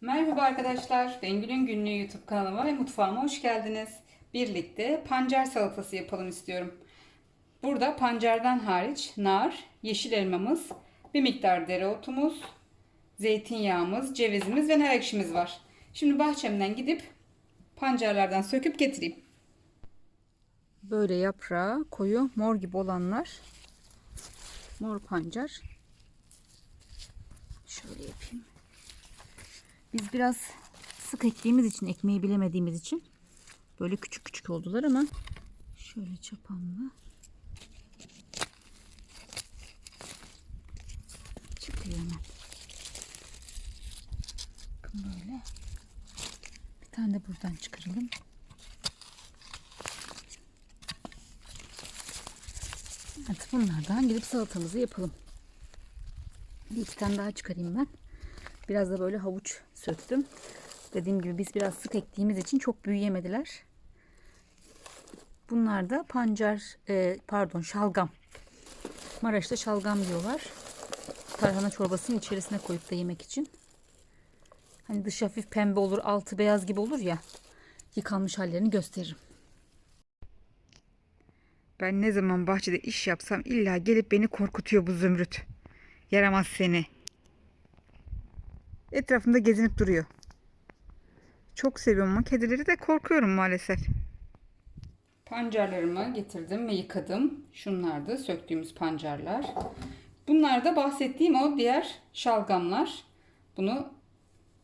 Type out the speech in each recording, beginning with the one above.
Merhaba arkadaşlar. Bengül'ün günlüğü YouTube kanalıma ve mutfağıma hoş geldiniz. Birlikte pancar salatası yapalım istiyorum. Burada pancardan hariç nar, yeşil elmamız, bir miktar dereotumuz, zeytinyağımız, cevizimiz ve nar ekşimiz var. Şimdi bahçemden gidip pancarlardan söküp getireyim. Böyle yaprağı koyu mor gibi olanlar mor pancar. Şöyle yapayım. Biz biraz sık ektiğimiz için, ekmeği bilemediğimiz için böyle küçük küçük oldular ama şöyle çapamla çıkıyor hemen. Böyle. Bir tane de buradan çıkaralım. Artık bunlardan gidip salatamızı yapalım. Bir iki tane daha çıkarayım ben. Biraz da böyle havuç söktüm. Dediğim gibi biz biraz sık ektiğimiz için çok büyüyemediler. Bunlar da pancar, e, pardon şalgam. Maraş'ta şalgam diyorlar. Tarhana çorbasının içerisine koyup da yemek için. Hani dışı hafif pembe olur, altı beyaz gibi olur ya. Yıkanmış hallerini gösteririm. Ben ne zaman bahçede iş yapsam illa gelip beni korkutuyor bu zümrüt. Yaramaz seni. Etrafımda gezinip duruyor. Çok seviyorum ama kedileri de korkuyorum maalesef. Pancarlarımı getirdim ve yıkadım. Şunlar da söktüğümüz pancarlar. Bunlar da bahsettiğim o diğer şalgamlar. Bunu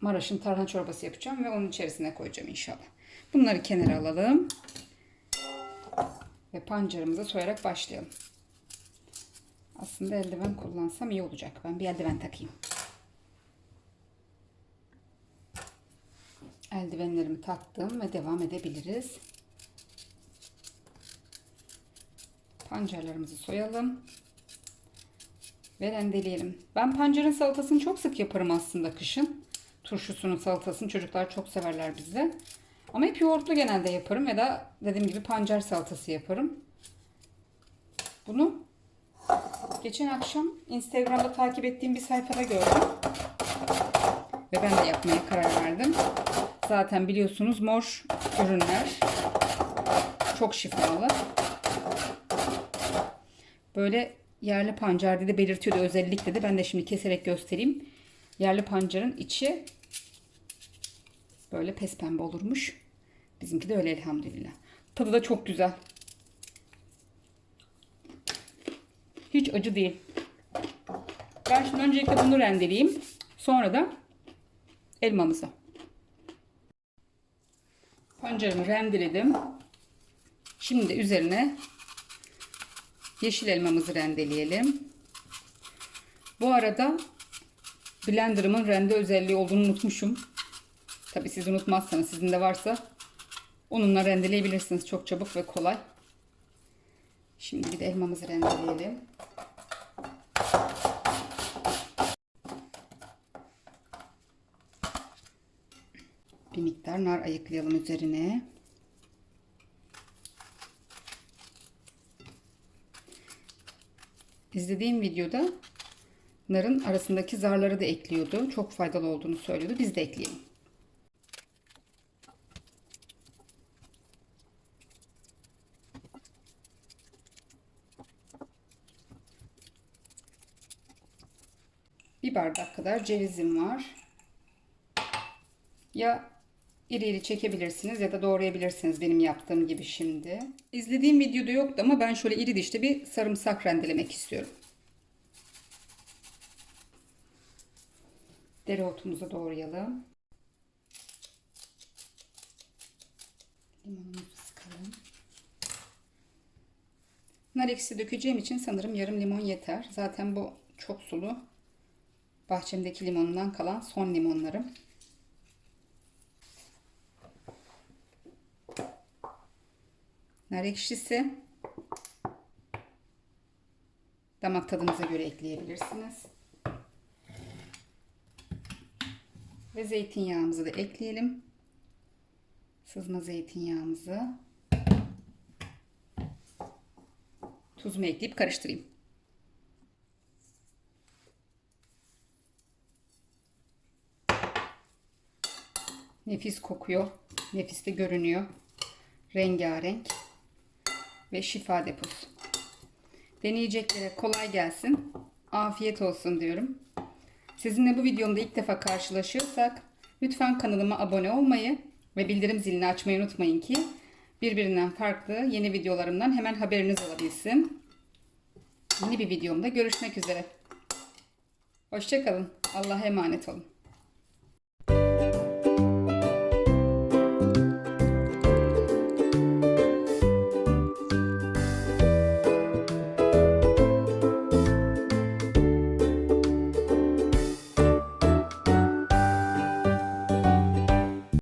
Maraş'ın tarhana çorbası yapacağım ve onun içerisine koyacağım inşallah. Bunları kenara alalım. Ve pancarımızı soyarak başlayalım. Aslında eldiven kullansam iyi olacak. Ben bir eldiven takayım. Eldivenlerimi taktım ve devam edebiliriz. Pancarlarımızı soyalım. Ve rendeleyelim. Ben pancarın salatasını çok sık yaparım aslında kışın. Turşusunu, salatasını çocuklar çok severler bizde. Ama hep yoğurtlu genelde yaparım ya da dediğim gibi pancar salatası yaparım. Bunu geçen akşam Instagram'da takip ettiğim bir sayfada gördüm. Ve ben de yapmaya karar verdim. Zaten biliyorsunuz mor ürünler. Çok şifalı. Böyle yerli pancar dedi belirtiyordu özellikle de. Ben de şimdi keserek göstereyim. Yerli pancarın içi böyle pes pembe olurmuş. Bizimki de öyle elhamdülillah. Tadı da çok güzel. Hiç acı değil. Ben şimdi öncelikle bunu rendeleyeyim. Sonra da elmamızı. Pancarımı rendeledim. Şimdi üzerine yeşil elmamızı rendeleyelim. Bu arada blenderımın rende özelliği olduğunu unutmuşum. Tabi siz unutmazsanız sizin de varsa onunla rendeleyebilirsiniz. Çok çabuk ve kolay. Şimdi bir de elmamızı rendeleyelim. Bir miktar nar ayıklayalım üzerine. İzlediğim videoda narın arasındaki zarları da ekliyordu. Çok faydalı olduğunu söylüyordu. Biz de ekleyelim. Bir bardak kadar cevizim var. Ya iri iri çekebilirsiniz ya da doğrayabilirsiniz benim yaptığım gibi şimdi. İzlediğim videoda yoktu ama ben şöyle iri dişli bir sarımsak rendelemek istiyorum. Dereotumuzu doğrayalım. Limonumuzu sıkalım. Nar ekşisi dökeceğim için sanırım yarım limon yeter. Zaten bu çok sulu. Bahçemdeki limonundan kalan son limonlarım. Nar ekşisi damak tadınıza göre ekleyebilirsiniz. Ve zeytinyağımızı da ekleyelim. Sızma zeytinyağımızı. Tuzumu ekleyip karıştırayım. Nefis kokuyor. Nefis de görünüyor. Rengarenk. Ve şifa deposu. Deneyeceklere kolay gelsin. Afiyet olsun diyorum. Sizinle bu videomda ilk defa karşılaşıyorsak lütfen kanalıma abone olmayı ve bildirim zilini açmayı unutmayın ki birbirinden farklı yeni videolarımdan hemen haberiniz olabilsin. Yeni bir videomda görüşmek üzere. Hoşçakalın. Allah'a emanet olun.